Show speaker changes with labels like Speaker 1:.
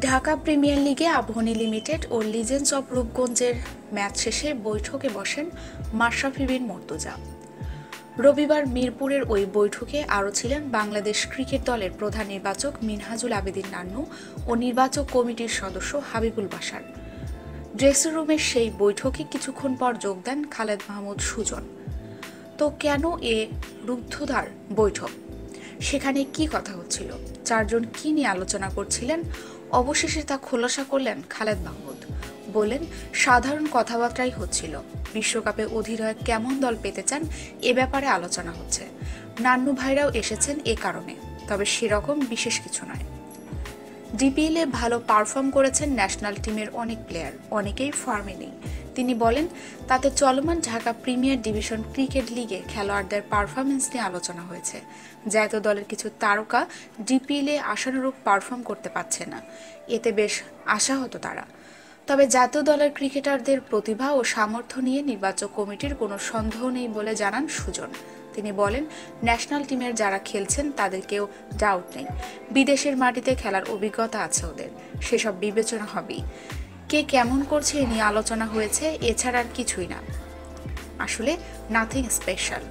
Speaker 1: Dhaka premier লিগে Abahani limited ও legends of রূপগঞ্জের ম্যাচ শেষে বৈঠকে বসেন মাশরাফি বিন মর্তুজা। রবিবার মিরপুরের ওই বৈঠকে আরও ছিলেন বাংলাদেশ ক্রিকেট দলের প্রধান নির্বাচক মিনহাজুল আবেদিন নান্নু ও নির্বাচক কমিটির সদস্য হাবিবুল বাসার ড্রেসিং রুমের সেই বৈঠকে কিছুক্ষণ পর যোগ দেন খালেদ মাহমুদ সুজন। তো কেন এ রুদ্ধদ্বার বৈঠক? সেখানে কি কথা হচ্ছিল? চারজন কি নিয়ে আলোচনা করছিলেন? অবশেষে তা খোলাসা করলেন খালেদ মাহমুদ। বললেন, সাধারণ কথাবার্তাই হচ্ছিল। বিশ্বকাপে অধিনায়ক কেমন দল পেতে চান এ ব্যাপারে আলোচনা হচ্ছে। নান্নু ভাইরাও এসেছেন এ কারণে, তবে সেরকম বিশেষ কিছু নয়। ডিপিএলে ভালো পারফর্ম করেছেন ন্যাশনাল টিমের অনেক প্লেয়ার, অনেকেই ফর্মে নেই। তিনি বলেন, তাতে চলমান ঢাকা প্রিমিয়ার ডিভিশন ক্রিকেট লিগে খেলোয়াড়দের পারফরমেন্স নিয়ে আলোচনা হয়েছে জাতীয় দলের কিছু তারকা ডিপিএলে আশানুরূপ পারফর্ম করতে পারছে না। এতে বেশ আশাহত তারা। তবে জাতীয় দলের ক্রিকেটারদের প্রতিভা ও সামর্থ্য নিয়ে নির্বাচক কমিটির কোনো সন্দেহ নেই বলে জানান সুজন। তিনি বলেন, ন্যাশনাল টিমের যারা খেলছেন তাদের কেউ ডাউট নেই। বিদেশের মাটিতে খেলার অভিজ্ঞতা আছে ওদের। সেসব বিবেচনা হবেই। কে কেমন করছে এ নিয়ে আলোচনা হয়েছে এছাড়া আর কিছুই না। আসলে নাথিং স্পেশাল